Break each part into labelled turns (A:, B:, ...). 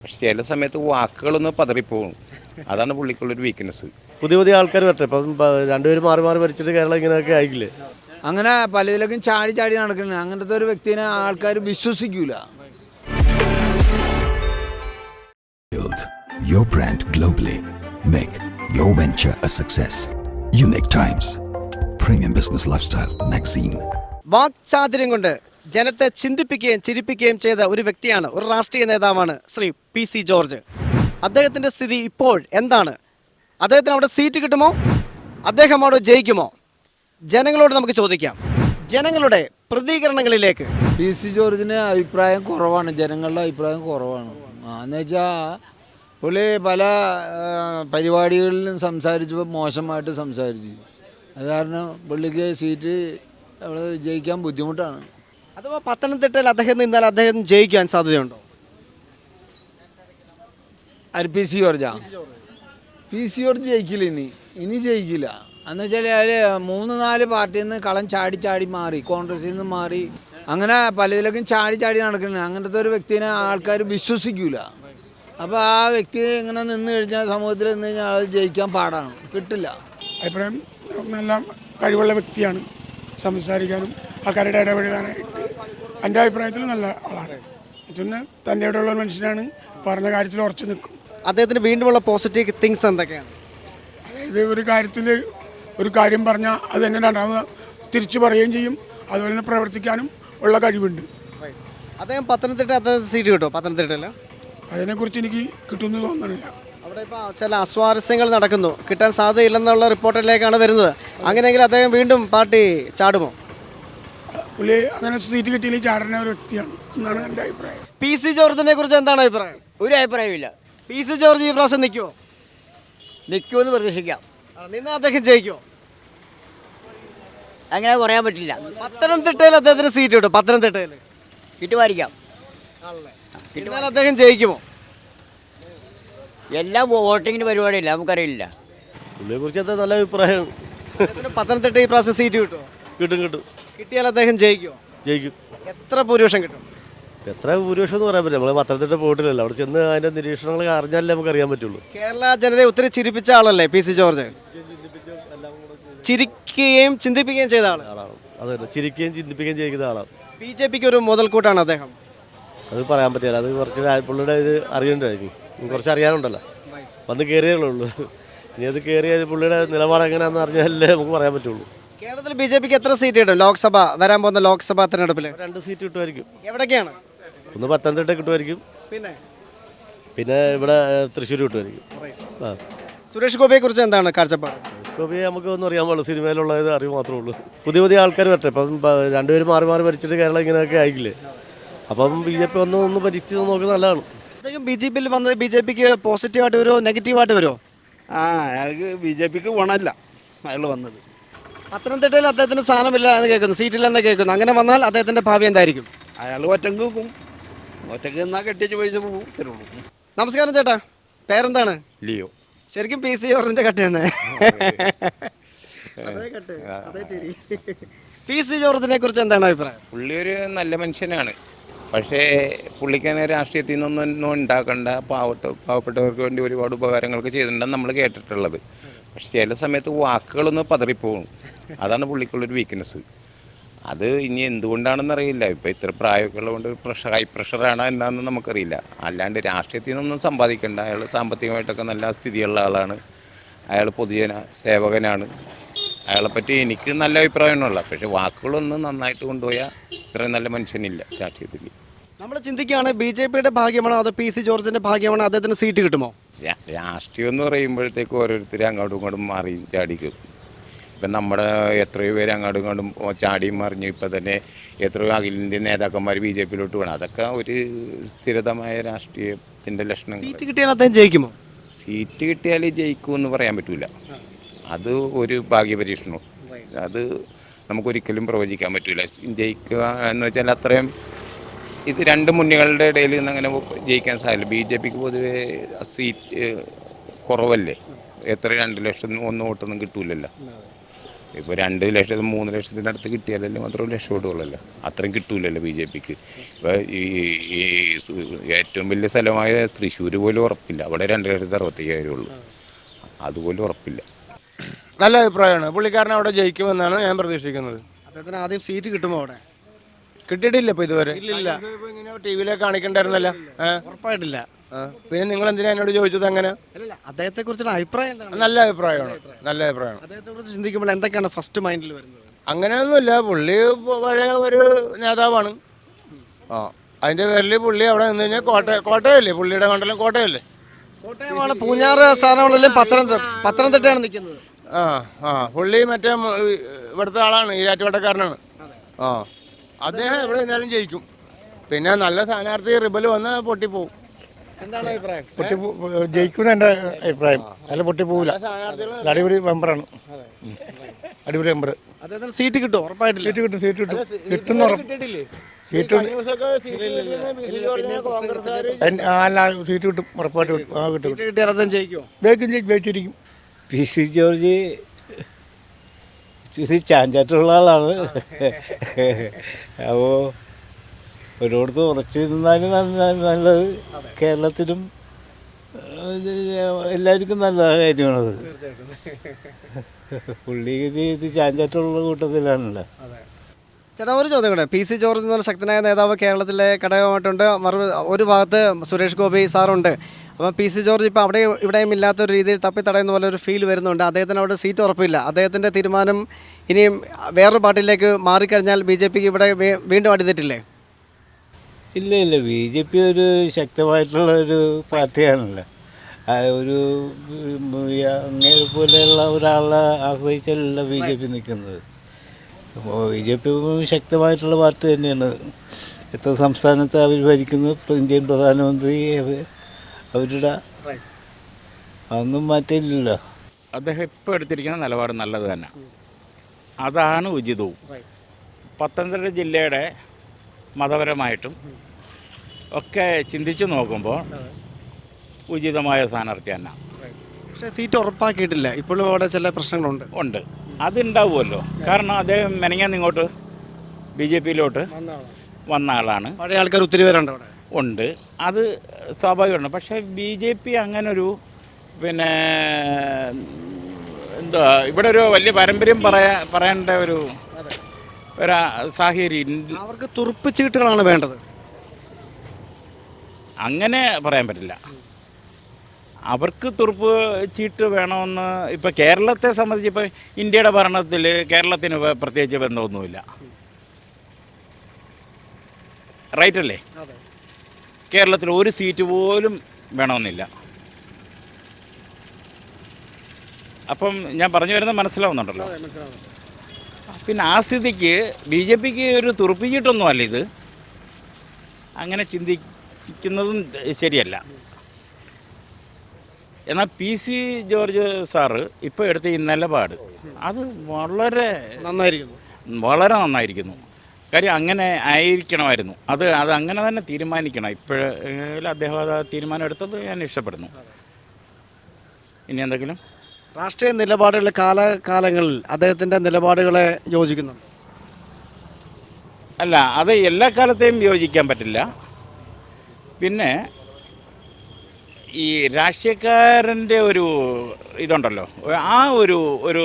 A: പക്ഷെ ചില സമയത്ത് വാക്കുകളൊന്ന് പതറിപ്പോകും അതാണ് പുള്ളിക്കുള്ളൊരു വീക്ക്നെസ്
B: പുതിയ പുതിയ ആൾക്കാർ വരട്ടെ ഇപ്പം രണ്ടുപേരും മാറി മാറി മരിച്ചിട്ട് കേരളം ഇങ്ങനെയൊക്കെ ആയിക്കില്ലേ
C: അങ്ങനെ പലതിലേക്കും ചാടി ചാടി നടക്കുന്നു അങ്ങനത്തെ ഒരു വ്യക്തിനെ ആൾക്കാർ വിശ്വസിക്കൂല
D: your brand globally. Make your venture a success. Unique Times. Premium Business Lifestyle Magazine.
E: വാക്ചാതുര്യം കൊണ്ട് ജനത്തെ ചിന്തിപ്പിക്കുകയും ചിരിപ്പിക്കുകയും ചെയ്ത ഒരു വ്യക്തിയാണ് ഒരു രാഷ്ട്രീയ നേതാവാണ് ശ്രീ പി സി ജോർജ്. അദ്ദേഹത്തിന്റെ സ്ഥിതി ഇപ്പോൾ എന്താണ്? അദ്ദേഹത്തിന് അവിടെ സീറ്റ് കിട്ടുമോ? അദ്ദേഹം അവിടെ ജയിക്കുമോ? ജനങ്ങളോട് നമുക്ക് ചോദിക്കാം. ജനങ്ങളുടെ പ്രതികരണങ്ങളിലേക്ക്.
C: പി സി ജോർജിന് അഭിപ്രായം കുറവാണ്. ജനങ്ങളുടെ അഭിപ്രായം കുറവാണ്. എന്ന് വെച്ചാൽ പുള്ളി പല പരിപാടികളിലും സംസാരിച്ചപ്പോൾ മോശമായിട്ട് സംസാരിച്ചു. അത് കാരണം പുള്ളിക്ക് സീറ്റ് അവിടെ ജയിക്കാൻ ബുദ്ധിമുട്ടാണ്.
E: അഥവാ പത്തനംതിട്ടയിൽ അദ്ദേഹം നിന്നാൽ അദ്ദേഹം ജയിക്കാൻ സാധ്യതയുണ്ടോ?
C: ആര് പി സി ജോർജാ പി സി ജോർജ് ജയിക്കില്ല ഇനി. ഇനി ജയിക്കില്ല. എന്ന് വെച്ചാൽ അവർ മൂന്ന് നാല് പാർട്ടിയിൽ നിന്ന് കളം ചാടി ചാടി മാറി കോൺഗ്രസിൽ നിന്ന് മാറി അങ്ങനെ പലതിലേക്കും ചാടി ചാടി നടക്കുന്നുണ്ട് അങ്ങനത്തെ ഒരു വ്യക്തിനെ ആൾക്കാർ വിശ്വസിക്കൂല. അപ്പോൾ ആ വ്യക്തി ഇങ്ങനെ നിന്ന് കഴിഞ്ഞാൽ സമൂഹത്തിൽ നിന്ന് കഴിഞ്ഞാൽ അത് ജയിക്കാൻ പാടാണ്. കിട്ടില്ല.
F: അഭിപ്രായം നല്ല കഴിവുള്ള വ്യക്തിയാണ്. സംസാരിക്കാനും ആൾക്കാരുടെ ഇടപെടാനായിട്ട് എന്റെ അഭിപ്രായത്തിൽ നല്ല ആളാണ്. പിന്നെ തന്റെ ഇവിടെയുള്ള മനുഷ്യനാണ് പറഞ്ഞ കാര്യത്തിൽ ഉറച്ചു നിൽക്കും.
E: അദ്ദേഹത്തിന് വീണ്ടുമുള്ള പോസിറ്റീവ് തിങ്സ് എന്തൊക്കെയാണ്?
F: അതായത് ഒരു കാര്യത്തിൽ ഒരു കാര്യം പറഞ്ഞാൽ അത് തന്നെ രണ്ടാമത് തിരിച്ചു പറയുകയും ചെയ്യും അതുപോലെ തന്നെ പ്രവർത്തിക്കാനും ഉള്ള കഴിവുണ്ട്.
E: അദ്ദേഹം പത്തനംതിട്ട അദ്ദേഹം സീറ്റ് കിട്ടുമോ പത്തനംതിട്ടയിൽ
F: അതിനെക്കുറിച്ച് എനിക്ക് കിട്ടുമെന്ന് തോന്നുന്നില്ല
E: അവിടെ ഇപ്പോൾ ചില അസ്വാരസ്യങ്ങൾ നടക്കുന്നു. കിട്ടാൻ സാധ്യതയില്ലെന്നുള്ള റിപ്പോർട്ടിലേക്കാണ് വരുന്നത്. അങ്ങനെയെങ്കിൽ അദ്ദേഹം വീണ്ടും പാർട്ടി ചാടുമോ?
F: പുള്ളി അങ്ങനെ സീറ്റ് കിട്ടിയില്ലെങ്കിൽ ചാടുന്ന ഒരു വ്യക്തിയാണ് എന്നാണ് എന്റെ അഭിപ്രായം.
E: പി സി ജോർജിനെ കുറിച്ച് എന്താണ് അഭിപ്രായം?
G: ഒരു അഭിപ്രായമില്ല
E: പി സി ജോർജ് ഈ പ്രാവശ്യം നിൽക്കുമോ
G: നിൽക്കുമെന്ന് പ്രതീക്ഷിക്കാം.
E: നിന്ന് അദ്ദേഹം ജയിക്കുമോ
G: അങ്ങനെ പറയാൻ പറ്റില്ല.
E: പത്തനംതിട്ടയിൽ അദ്ദേഹത്തിന് സീറ്റ് കിട്ടും. പത്തനംതിട്ടയിൽ.
G: കിട്ടുമായിരിക്കാം.
E: കിട്ടുമാൽ അദ്ദേഹം ജയിക്കുമോ?
G: എല്ലാം വോട്ടിങ്ങിന് പരിപാടിയില്ല നമുക്കറിയില്ല.
B: പുള്ളിയെ കുറിച്ച് എന്താ നല്ല അഭിപ്രായം?
E: പത്തനംതിട്ട ഈ പ്രാവശ്യം സീറ്റ് കിട്ടുമോ
B: കിട്ടും കിട്ടും.
E: കിട്ടിയാൽ അദ്ദേഹം ജയിക്കുമോ
B: ജയിക്കും.
E: എത്ര ഭൂരിപക്ഷം കിട്ടും?
B: എത്ര ഭൂരിപക്ഷം എന്ന് പറയാൻ പറ്റില്ല. നമ്മൾ പത്തനംതിട്ട പോയിട്ടില്ലല്ലോ. അവിടെ ചെന്ന് അതിന്റെ നിരീക്ഷണങ്ങൾ അറിഞ്ഞാലേ നമുക്ക് അറിയാൻ പറ്റുള്ളൂ.
E: കേരള ജനതയെ ഒത്തിരി ചിരിപ്പിച്ച ആളല്ലേ പി സി ജോർജ്? ചിരിക്കുകയും ചിന്തിപ്പിക്കുകയും ചെയ്ത
B: ആളാണ്. അതല്ല ചിരിക്കുകയും ചിന്തിപ്പിക്കുകയും ചെയ്യുന്ന ആളാണ്.
E: ബി ജെ പിക്ക് ഒരു മുതൽക്കൂട്ടാണ് അദ്ദേഹം.
B: അത് പറയാൻ പറ്റില്ല. അത് കുറച്ച് പുള്ളിയുടെ ഇത് അറിയണ്ടായിരിക്കും കുറച്ച് അറിയാനുണ്ടല്ലോ. വന്ന് കയറിയേ ഉള്ളൂ. ഇനി അത് കയറിയാൽ പുള്ളിയുടെ നിലപാട് എങ്ങനെയാണെന്ന് അറിഞ്ഞാലേ നമുക്ക് പറയാൻ പറ്റുള്ളൂ.
E: കേരളത്തിൽ ബി ജെ പിക്ക് എത്ര സീറ്റ് കിട്ടും? ലോക്സഭ വരാൻ പോകുന്ന ലോക്സഭാ തെരഞ്ഞെടുപ്പിൽ
B: രണ്ട് സീറ്റ് കിട്ടുമായിരിക്കും.
E: എവിടൊക്കെയാണ്?
B: ഒന്ന് പത്തനംതിട്ട കിട്ടുമായിരിക്കും.
E: പിന്നെ?
B: പിന്നെ ഇവിടെ തൃശ്ശൂർ കിട്ടുമായിരിക്കും. ആ.
E: സുരേഷ് ഗോപിയെ കുറിച്ച് എന്താണ് കാഴ്ചപ്പാട്?
B: ഗോപിയെ നമുക്ക് ഒന്നും അറിയാൻ പാടില്ല. സിനിമയിലുള്ളത് അറിവ് മാത്രമേ ഉള്ളൂ. പുതിയ പുതിയ ആൾക്കാർ വരട്ടെ. ഇപ്പം രണ്ടുപേരും മാറി മാറി ഭരിച്ചിട്ട് കേരളം ഇങ്ങനെയൊക്കെ ആയിക്കില്ലേ അപ്പം ബി ജെ പി ഒന്ന് ഒന്ന് ഭരിച്ച് നോക്കുന്നത് നല്ലതാണ്.
E: അദ്ദേഹം ബി ജെ പിയിൽ വന്നത് ബി ജെ പിക്ക് പോസിറ്റീവായിട്ട് വരുമോ നെഗറ്റീവായിട്ട് വരുമോ
H: ആ അയാൾക്ക് ബി ജെ പിക്ക് ഗുണമല്ല. അയാൾ വന്നത്.
E: പത്തനംതിട്ടയിൽ അദ്ദേഹത്തിന് സ്ഥാനമില്ല എന്ന് കേൾക്കുന്നു. സീറ്റില്ലെന്ന് കേൾക്കുന്നു. അങ്ങനെ വന്നാൽ അദ്ദേഹത്തിന്റെ ഭാവി എന്തായിരിക്കും?
H: അയാൾ ഒറ്റയ്ക്ക് വെക്കും ഒറ്റയ്ക്ക് നിന്നാ കെട്ടിച്ച് പൈസ പോകും തരുള്ളൂ.
E: നമസ്കാരം ചേട്ടാ. പേരെന്താണ്?
A: ലിയോ.
E: ശരിക്കും പി സി ജോർജിന്റെ കട്ട് തന്നെ. അതേ കട്ട്. അതേ ശരി പി സി ജോർജിനെ കുറിച്ച് എന്താണ് അഭിപ്രായം?
A: പുള്ളി ഒരു നല്ല മനുഷ്യനാണ്. പക്ഷേ പുള്ളിക്കനെ രാഷ്ട്രീയത്തിൽ നിന്നൊന്നും ഉണ്ടാക്കേണ്ട. പാവപ്പെട്ട പാവപ്പെട്ടവർക്ക് വേണ്ടി ഒരുപാട് ഉപകാരങ്ങളൊക്കെ ചെയ്തിട്ടുണ്ടെന്ന് നമ്മൾ കേട്ടിട്ടുള്ളത്. പക്ഷെ ചില സമയത്ത് വാക്കുകളൊന്ന് പതറിപ്പോകും. അതാണ് പുള്ളിക്കുള്ളൊരു വീക്ക്നെസ് അത് ഇനി എന്തുകൊണ്ടാണെന്ന് അറിയില്ല ഇപ്പോൾ ഇത്ര പ്രായമൊക്കെ ഉള്ളതുകൊണ്ട് പ്രഷർ ഹൈ പ്രഷറാണ് എന്താണെന്ന് നമുക്കറിയില്ല. അല്ലാണ്ട് രാഷ്ട്രീയത്തിൽ നിന്നൊന്നും സമ്പാദിക്കേണ്ട. അയാൾ സാമ്പത്തികമായിട്ടൊക്കെ നല്ല സ്ഥിതിയുള്ള ആളാണ്. അയാൾ പൊതുജന സേവകനാണ്. അയാളെ പറ്റി എനിക്ക് നല്ല അഭിപ്രായമാണുള്ളത് പക്ഷെ വാക്കുകളൊന്നും നന്നായിട്ട് കൊണ്ടുപോയാൽ ഇത്രയും നല്ല മനുഷ്യനില്ല രാഷ്ട്രീയത്തിൽ.
E: നമ്മൾ ചിന്തിക്കുകയാണ് ബി ജെ പിയുടെ ഭാഗ്യമാണോ അതോ പി സി ജോർജിന്റെ ഭാഗ്യമാണോ? അദ്ദേഹത്തിന് സീറ്റ് കിട്ടുമോ?
A: രാഷ്ട്രീയം എന്ന് പറയുമ്പോഴത്തേക്ക് ഓരോരുത്തർ അങ്ങോട്ടും ഇങ്ങോട്ടും മാറി ചാടിക്കും ഇപ്പം നമ്മുടെ എത്രയോ പേര് അങ്ങോട്ടും ഇങ്ങോട്ടും ചാടിയും മറിഞ്ഞു ഇപ്പം തന്നെ എത്രയോ അഖിലേന്ത്യ നേതാക്കന്മാർ ബി ജെ പിയിലോട്ട് വേണം. അതൊക്കെ ഒരു സ്ഥിരതമായ രാഷ്ട്രീയത്തിന്റെ ലക്ഷണങ്ങൾ
E: സീറ്റ് കിട്ടിയാൽ അദ്ദേഹം ജയിക്കുമോ?
A: സീറ്റ് കിട്ടിയാൽ ജയിക്കുമെന്ന് പറയാൻ പറ്റില്ല അത് ഒരു ഭാഗ്യപരീക്ഷണവും അത് നമുക്കൊരിക്കലും പ്രവചിക്കാൻ പറ്റില്ല ജയിക്കുക എന്ന് വെച്ചാൽ അത്രയും ഇത് രണ്ട് മുന്നണികളുടെ ഇടയിൽ നിന്ന് അങ്ങനെ ജയിക്കാൻ സാധ്യത ബി ജെ പിക്ക് പൊതുവേ സീറ്റ് കുറവല്ലേ? എത്ര രണ്ട് ലക്ഷം ഒന്നും വോട്ടൊന്നും കിട്ടൂലല്ലോ. ഇപ്പോൾ രണ്ട് ലക്ഷത്തിൽ മൂന്ന് ലക്ഷത്തിന്റെ അടുത്ത് കിട്ടിയാലല്ലേ മാത്രം ലക്ഷം വോട്ടുകളല്ലോ അത്രയും കിട്ടൂലല്ലോ ബി ജെ പിക്ക്. ഇപ്പോൾ ഈ ഈ ഏറ്റവും വലിയ സ്ഥലമായ തൃശ്ശൂർ പോലും ഉറപ്പില്ല. അവിടെ രണ്ട് ലക്ഷത്തി അറുപത്തയ്യായിരം ഉള്ളൂ അതുപോലും ഉറപ്പില്ല.
I: നല്ല അഭിപ്രായമാണ്. പുള്ളിക്കാരൻ അവിടെ ജയിക്കുമെന്നാണ് ഞാൻ പ്രതീക്ഷിക്കുന്നത്.
E: അദ്ദേഹത്തിന് ആദ്യം സീറ്റ് കിട്ടുമോ അവിടെ?
I: കിട്ടിയിട്ടില്ല ഇപ്പൊ ഇതുവരെ. ഇല്ല ഇങ്ങനെ ടി കാണിക്കണ്ടായിരുന്നല്ലോ.
E: ഉറപ്പായിട്ടില്ല.
I: പിന്നെ നിങ്ങൾ എന്തിനാ എന്നോട് ചോദിച്ചത് അങ്ങനെ?
E: അദ്ദേഹത്തെ കുറിച്ചുള്ള അഭിപ്രായം
I: നല്ല അഭിപ്രായമാണ്. നല്ല അഭിപ്രായമാണ്.
E: അദ്ദേഹത്തെ കുറിച്ച് ചിന്തിക്കുമ്പോൾ എന്തൊക്കെയാണ് ഫസ്റ്റ് മൈൻഡിൽ വരുന്നത്?
I: അങ്ങനെയൊന്നുമില്ല. പുള്ളി പഴയ ഒരു നേതാവാണ്. ആ. അതിന്റെ പേരിൽ പുള്ളി അവിടെ നിന്ന് കഴിഞ്ഞാൽ കോട്ട കോട്ടയല്ലേ? പുള്ളിയുടെ മണ്ഡലം കോട്ടയല്ലേ?
E: കോട്ടയമാണ് പൂഞ്ഞാറ് സ്ഥാനങ്ങളിലും പത്തനംതിട്ട പത്തനംതിട്ടയാണ് നിൽക്കുന്നത്.
I: ആ ആ. പുള്ളി മറ്റേ ഇവിടുത്തെ ആളാണ്. ഈരാറ്റുവട്ടക്കാരനാണ് ആ. അദ്ദേഹം എവിടെ നിന്നാലും ജയിക്കും. പിന്നെ നല്ല സ്ഥാനാർത്ഥി റിബൽ വന്ന് പൊട്ടിപ്പോവും.
E: എന്താണ് അഭിപ്രായം?
J: പൊട്ടി ജയിക്കുന്ന എന്റെ അഭിപ്രായം. അല്ല പൊട്ടി പോവില്ല അടിപൊളി മെമ്പറാണ്. അടിപൊളി മെമ്പർ
E: അദ്ദേഹത്തിന് സീറ്റ് കിട്ടും ഉറപ്പായിട്ടില്ല?
J: സീറ്റ് കിട്ടും സീറ്റ് കിട്ടും. കിട്ടുന്ന സീറ്റ് അല്ല സീറ്റ് കിട്ടും ഉറപ്പായിട്ട് കിട്ടും. ജയിക്കും ജയിക്കും ജയിച്ചിരിക്കും.
K: പി സി ജോർജ് ഇച്ചിരി ചാഞ്ചാട്ടുള്ള ആളാണ്. അപ്പോൾ ഒരിടത്ത് ഉറച്ചു നിന്നാലും നല്ല- നല്ലത് കേരളത്തിലും എല്ലാവർക്കും നല്ല കാര്യമാണത്. പുള്ളി ഒരു ചാഞ്ചാട്ടുള്ള കൂട്ടത്തിലാണല്ലോ.
E: ചേട്ടാ ഒരു ചോദ്യം കൂടെ. പി സി ജോർജ് എന്ന് ശക്തനായ നേതാവ് കേരളത്തിലെ ഘടകമായിട്ടുണ്ട്. മറു ഒരു ഭാഗത്ത് സുരേഷ് ഗോപി സാറുണ്ട്. അപ്പം പി സി ജോർജ് ഇപ്പോൾ അവിടെ ഇവിടെയും ഇല്ലാത്തൊരു രീതിയിൽ തപ്പി തടയുന്ന പോലെ ഒരു ഫീൽ വരുന്നുണ്ട്. അദ്ദേഹത്തിന് അവിടെ സീറ്റ് ഉറപ്പില്ല. അദ്ദേഹത്തിന്റെ തീരുമാനം ഇനിയും വേറൊരു പാർട്ടിയിലേക്ക് മാറിക്കഴിഞ്ഞാൽ ബി ജെ പിക്ക് ഇവിടെ വീണ്ടും അടിതെറ്റില്ലേ?
K: ഇല്ല ഇല്ല. ബി ജെ പി ഒരു ശക്തമായിട്ടുള്ള ഒരു പാർട്ടിയാണല്ലോ. ഒരു പോലെയുള്ള ഒരാളെ ആശ്രയിച്ചല്ല ബി ജെ പി നിൽക്കുന്നത്. ബി ജെ പി ശക്തമായിട്ടുള്ള പാർട്ടി തന്നെയാണ്. എത്ര സംസ്ഥാനത്ത് അവർ ഭരിക്കുന്നു? ഇന്ത്യൻ പ്രധാനമന്ത്രി അവരുടെ അതൊന്നും മാറ്റില്ലല്ലോ
L: അദ്ദേഹം ഇപ്പോൾ എടുത്തിരിക്കുന്ന നിലപാട് നല്ലത് തന്നെ. അതാണ് ഉചിതവും. പത്തനംതിട്ട ജില്ലയുടെ മതപരമായിട്ടും ഒക്കെ ചിന്തിച്ചു നോക്കുമ്പോൾ ഉചിതമായ സ്ഥാനാർത്ഥി തന്നെ.
E: പക്ഷേ സീറ്റ് ഉറപ്പാക്കിയിട്ടില്ല. ഇപ്പോഴും അവിടെ ചില പ്രശ്നങ്ങളുണ്ട്.
L: ഉണ്ട്. അതുണ്ടാവുമല്ലോ. കാരണം അദ്ദേഹം മെനങ്ങാൻ ഇങ്ങോട്ട് ബി ജെ പിയിലോട്ട് വന്ന ആളാണ്.
E: പഴയ ആൾക്കാർ ഒത്തിരി പേരുണ്ട് അവിടെ.
L: ഉണ്ട്. അത് സ്വാഭാവികമാണ് പക്ഷേ ബി ജെ പി അങ്ങനൊരു പിന്നെ എന്തുവാ ഇവിടെ ഒരു വലിയ പാരമ്പര്യം പറയാ പറയേണ്ട ഒരു ഒരു സാഹചര്യം
E: അവർക്ക് തുറുപ്പ് ചീട്ടുകളാണ് വേണ്ടത്.
L: അങ്ങനെ പറയാൻ പറ്റില്ല. അവർക്ക് തുറുപ്പ് ചീട്ട് വേണമെന്ന് ഇപ്പോൾ കേരളത്തെ സംബന്ധിച്ച് ഇപ്പോൾ ഇന്ത്യയുടെ ഭരണത്തിൽ കേരളത്തിന് പ്രത്യേകിച്ച് ബന്ധമൊന്നുമില്ല. റൈറ്റ് അല്ലേ? കേരളത്തിൽ ഒരു സീറ്റ് പോലും വേണമെന്നില്ല. അപ്പം ഞാൻ പറഞ്ഞു വരുന്നത് മനസ്സിലാവുന്നുണ്ടല്ലോ. പിന്നെ ആ സ്ഥിതിക്ക് ബി ജെ പിക്ക് ഒരു തുറപ്പിച്ചിട്ടൊന്നും അല്ല ഇത്. അങ്ങനെ ചിന്തിക്കുന്നതും ശരിയല്ല. എന്നാൽ പി സി ജോർജ് സാറ് ഇപ്പോൾ എടുത്ത ഈ നിലപാട് അത് വളരെ
E: നന്നായിരിക്കുന്നു.
L: വളരെ നന്നായിരിക്കുന്നു. കാര്യം അങ്ങനെ ആയിരിക്കണമായിരുന്നു. അത് അത് അങ്ങനെ തന്നെ തീരുമാനിക്കണം. ഇപ്പോഴും അദ്ദേഹം അത് തീരുമാനം എടുത്തത് ഞാൻ ഇഷ്ടപ്പെടുന്നു. ഇനി എന്തെങ്കിലും?
E: രാഷ്ട്രീയ നിലപാടുകൾ കാലകാലങ്ങളിൽ അദ്ദേഹത്തിന്റെ നിലപാടുകളെ യോജിക്കുന്നു.
L: അല്ല അത് എല്ലാ കാലത്തെയും യോജിക്കാൻ പറ്റില്ല. പിന്നെ ഈ രാഷ്ട്രീയക്കാരന്റെ ഒരു ഇതുണ്ടല്ലോ. ആ ഒരു ഒരു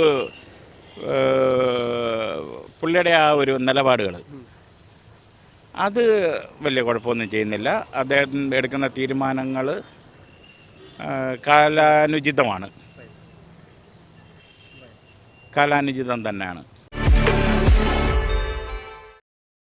L: പുള്ളിയുടെ ആ ഒരു നിലപാടുകൾ. അത് വലിയ കുഴപ്പമൊന്നും ചെയ്യുന്നില്ല. അദ്ദേഹം എടുക്കുന്ന തീരുമാനങ്ങൾ കാലാനുചിതമാണ്. കാലാനുചിതം തന്നെയാണ്.